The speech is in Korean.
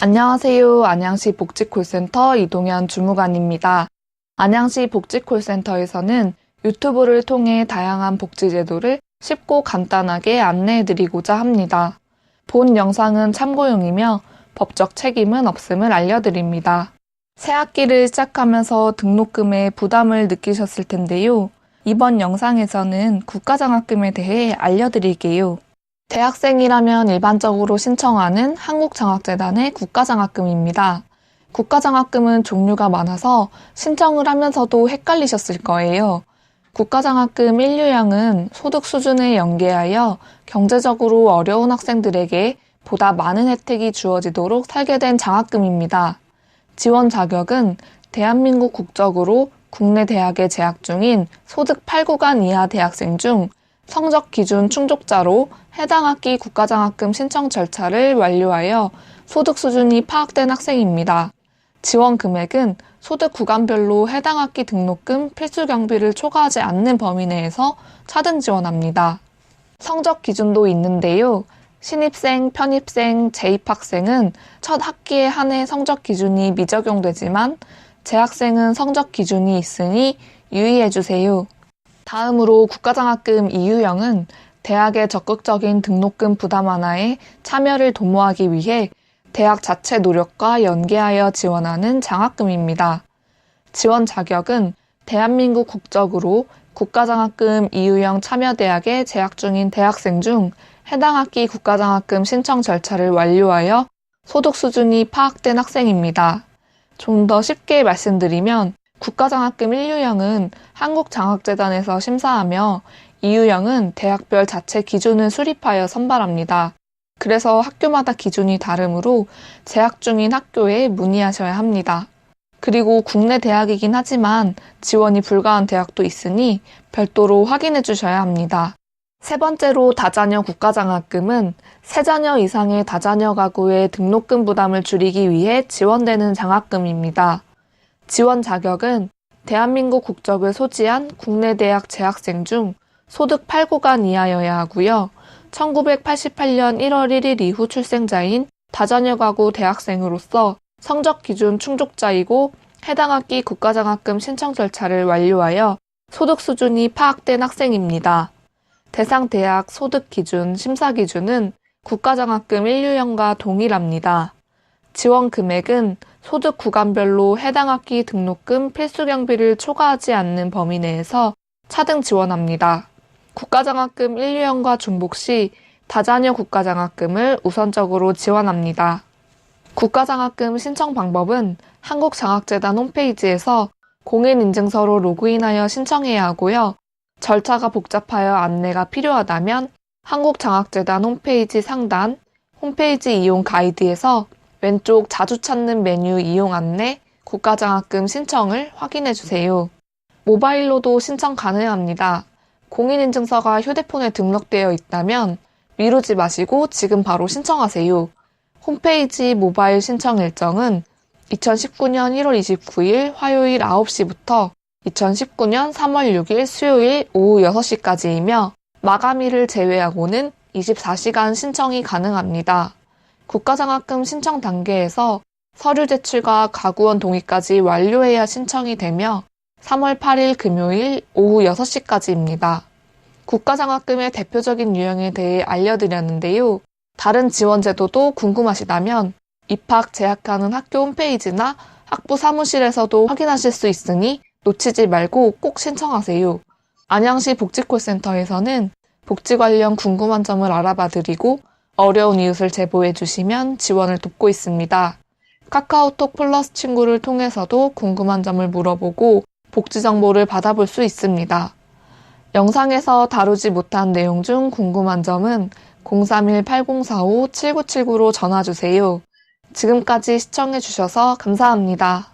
안녕하세요. 안양시 복지콜센터 이동현 주무관입니다. 안양시 복지콜센터에서는 유튜브를 통해 다양한 복지제도를 쉽고 간단하게 안내해드리고자 합니다. 본 영상은 참고용이며 법적 책임은 없음을 알려드립니다. 새 학기를 시작하면서 등록금에 부담을 느끼셨을 텐데요. 이번 영상에서는 국가장학금에 대해 알려드릴게요. 대학생이라면 일반적으로 신청하는 한국장학재단의 국가장학금입니다. 국가장학금은 종류가 많아서 신청을 하면서도 헷갈리셨을 거예요. 국가장학금 1유형은 소득 수준에 연계하여 경제적으로 어려운 학생들에게 보다 많은 혜택이 주어지도록 설계된 장학금입니다. 지원 자격은 대한민국 국적으로 국내 대학에 재학 중인 소득 8구간 이하 대학생 중 성적 기준 충족자로 해당 학기 국가장학금 신청 절차를 완료하여 소득 수준이 파악된 학생입니다. 지원 금액은 소득 구간별로 해당 학기 등록금 필수 경비를 초과하지 않는 범위 내에서 차등 지원합니다. 성적 기준도 있는데요. 신입생, 편입생, 재입학생은 첫 학기에 한해 성적 기준이 미적용되지만 재학생은 성적 기준이 있으니 유의해 주세요. 다음으로 국가장학금 이유형은 대학의 적극적인 등록금 부담 완화에 참여를 도모하기 위해 대학 자체 노력과 연계하여 지원하는 장학금입니다. 지원 자격은 대한민국 국적으로 국가장학금 이유형 참여대학에 재학 중인 대학생 중 해당 학기 국가장학금 신청 절차를 완료하여 소득 수준이 파악된 학생입니다. 좀 더 쉽게 말씀드리면 국가장학금 1유형은 한국장학재단에서 심사하며 2유형은 대학별 자체 기준을 수립하여 선발합니다. 그래서 학교마다 기준이 다르므로 재학 중인 학교에 문의하셔야 합니다. 그리고 국내 대학이긴 하지만 지원이 불가한 대학도 있으니 별도로 확인해 주셔야 합니다. 세 번째로 다자녀 국가장학금은 세 자녀 이상의 다자녀 가구의 등록금 부담을 줄이기 위해 지원되는 장학금입니다. 지원 자격은 대한민국 국적을 소지한 국내 대학 재학생 중 소득 8구간 이하여야 하고요. 1988년 1월 1일 이후 출생자인 다자녀 가구 대학생으로서 성적 기준 충족자이고 해당 학기 국가장학금 신청 절차를 완료하여 소득 수준이 파악된 학생입니다. 대상 대학 소득 기준, 심사 기준은 국가장학금 1유형과 동일합니다. 지원 금액은 소득 구간별로 해당 학기 등록금 필수 경비를 초과하지 않는 범위 내에서 차등 지원합니다. 국가장학금 1유형과 중복 시 다자녀 국가장학금을 우선적으로 지원합니다. 국가장학금 신청 방법은 한국장학재단 홈페이지에서 공인인증서로 로그인하여 신청해야 하고요. 절차가 복잡하여 안내가 필요하다면 한국장학재단 홈페이지 상단 홈페이지 이용 가이드에서 왼쪽 자주 찾는 메뉴 이용 안내 국가장학금 신청을 확인해 주세요. 모바일로도 신청 가능합니다. 공인인증서가 휴대폰에 등록되어 있다면 미루지 마시고 지금 바로 신청하세요. 홈페이지 모바일 신청 일정은 2019년 1월 29일 화요일 9시부터 2019년 3월 6일 수요일 오후 6시까지이며 마감일을 제외하고는 24시간 신청이 가능합니다. 국가장학금 신청 단계에서 서류 제출과 가구원 동의까지 완료해야 신청이 되며 3월 8일 금요일 오후 6시까지입니다. 국가장학금의 대표적인 유형에 대해 알려드렸는데요. 다른 지원 제도도 궁금하시다면 입학 재학하는 학교 홈페이지나 학부 사무실에서도 확인하실 수 있으니 놓치지 말고 꼭 신청하세요. 안양시 복지콜센터에서는 복지 관련 궁금한 점을 알아봐 드리고 어려운 이웃을 제보해 주시면 지원을 돕고 있습니다. 카카오톡 플러스 친구를 통해서도 궁금한 점을 물어보고 복지 정보를 받아볼 수 있습니다. 영상에서 다루지 못한 내용 중 궁금한 점은 031-8045-7979로 전화 주세요. 지금까지 시청해 주셔서 감사합니다.